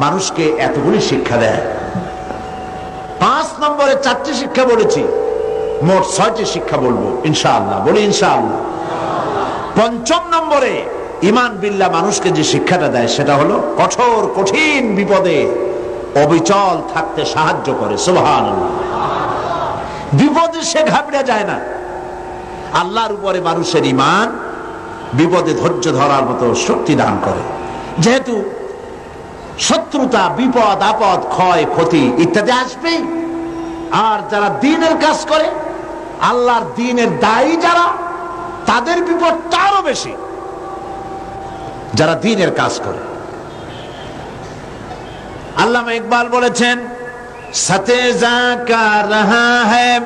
মানুষকে এতগুলি শিক্ষা দেয়। পাঁচ নম্বরে চারটি শিক্ষা বলেছি। মোট ছয়টি শিক্ষা বলব, ইনশাআল্লাহ। বলি ইনশাআল্লাহ। পঞ্চম নম্বরে ইমান বিল্লা মানুষকে যে শিক্ষাটা দেয়, সেটা হলো কঠোর, কঠিন বিপদে অবিচল থাকতে সাহায্য করে। সোহান বিপদে সে ঘাবড়ে যায় না। আল্লাহর উপরে মানুষের ইমান বিপদে ধৈর্য ধরার মতো শক্তি দান করে। যেহেতু শত্রুতা বিপদ আপদ ক্ষয় ক্ষতি ইত্যাদি আসবে আর যারা দিনের কাজ করে আল্লাহর দিনের দায়ী যারা তাদের বিপদ তারও বেশি যারা দিনের কাজ করে আল্লামা ইকবাল বলেছেন সাথে জাকা রহা হ্যাঁ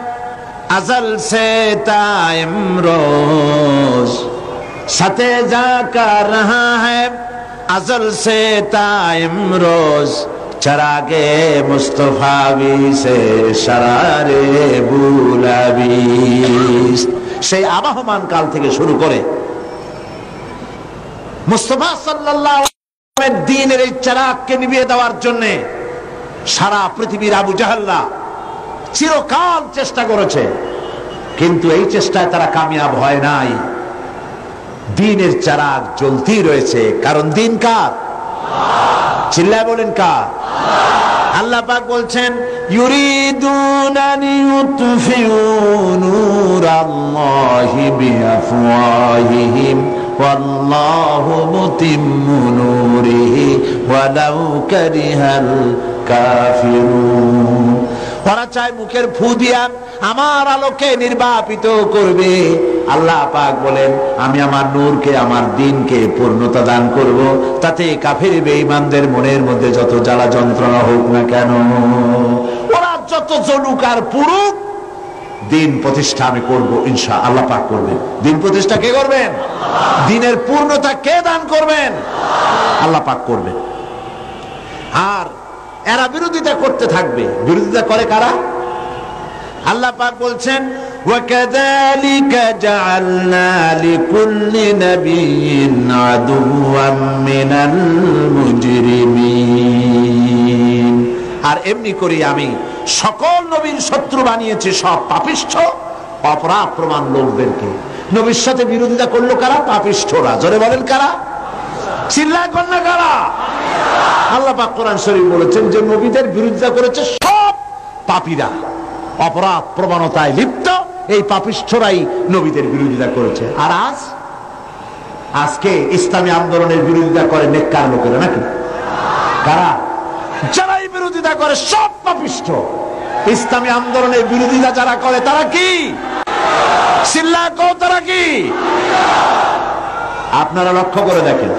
अजल से तायम रोज सते जाका रहा है अजल से तायम रोज चरागे मुस्तफावी से शरारे বুলাবি সেই আবাহমান কাল থেকে শুরু করে মুস্তফা সাল্লাল্লাহু আলাইহি দিনের এই চারাককে নিভিয়ে দেওয়ার জন্য সারা পৃথিবীর আবু জাহাল্লা চিরকাল চেষ্টা করেছে কিন্তু এই চেষ্টায় তারা কামিয়াব হয় নাই দিনের চারাক জ্বলতেই রয়েছে কারণ দিন কার চিল্লায় বলেন কার আল্লাহ পাক বলছেন ইউরিদুন আন ইউতফিউ নূরাল্লাহি বিআফওয়াহিহিম والله متم نوره ولو كره الكافرون ওরা চায় মুখের ফু দিয়া আমার আলোকে নির্বাপিত করবে। আল্লাহ পাক বলেন, আমি আমার নূরকে, আমার দিনকে পূর্ণতা দান করব। তাতে কাফের বেঈমানদের মনের মধ্যে যত জ্বালা যন্ত্রণা হোক না কেন, ওরা যত জলুক আর পুরুক, দিন প্রতিষ্ঠা আমি করব ইনশা আল্লাহ পাক করবেন। দিন প্রতিষ্ঠা কে করবেন? দিনের পূর্ণতা কে দান করবেন? আল্লাহ পাক করবেন। আর এরা বিরোধিতা করতে থাকবে বিরোধিতা করে কারা আল্লাহ পাক বলছেন وكذلك جعلنا لكل نبي عدوا من المجرمين আর এমনি করি আমি সকল নবীর শত্রু বানিয়েছি সব পাপিষ্ঠ অপরাধ প্রমাণ লোকদেরকে নবীর সাথে বিরোধিতা করলো কারা পাপিষ্ঠরা জোরে বলেন কারা চিল্লায় কারা কোরআন শরীফ বলেছেন যে নবীদের বিরোধিতা করেছে সব পাপীরা। অপরাধ প্রবণতায় লিপ্ত, এই পাপিষ্ঠরাই নবীদের বিরোধিতা করেছে। আর আজ? আজকে ইসলামী আন্দোলনের বিরোধিতা করে নেককার লোকেরা নাকি? কারা? যারাই বিরোধিতা করে সব পাপিষ্ঠ। ইসলামী আন্দোলনের বিরোধিতা যারা করে, তারা কো? তারা কি? আপনারা লক্ষ্য করে দেখেন।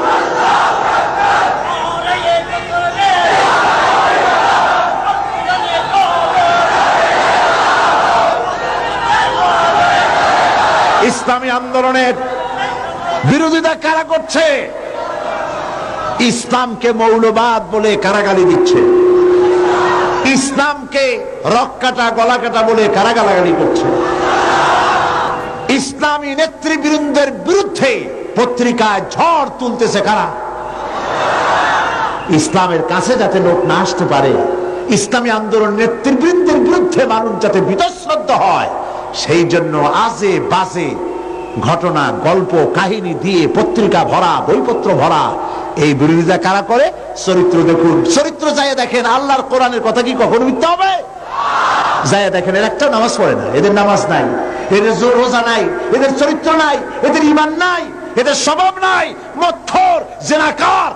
ইসলামী আন্দোলনের বিরোধিতা কারা করছে? ইসলামকে মৌলবাদ বলে কারাগালি দিচ্ছে। ইসলামকে রক কাটা গলা কাটা বলে কারাগালাগালি করছে। ইসলামী নেতৃবৃন্দের বিরুদ্ধে পত্রিকায় ঝড় তুলতেছে কারা? ইসলামের কাছে যাতে লোক না আসতে পারে, ইসলামী আন্দোলন নেতৃবৃন্দের বিরুদ্ধে মানুষ যাতে বিতশ্রদ্ধ হয় সেই জন্য আজে বাজে ঘটনা, গল্প, কাহিনী দিয়ে পত্রিকা ভরা, বইপত্র ভরা। এই বিরোধিতা কারা করে? চরিত্র দেখুন। চরিত্র যাই দেখেন, আল্লাহর কোরআনের কথা কি কখনো মিথ্যা হবে? যাই দেখেন, এর একটা নামাজ পড়ে না, এদের নামাজ নাই, এদের রোজা নাই, এদের চরিত্র নাই, এদের ইমান নাই, এদের স্বভাব নাই, মথর, জেনাকার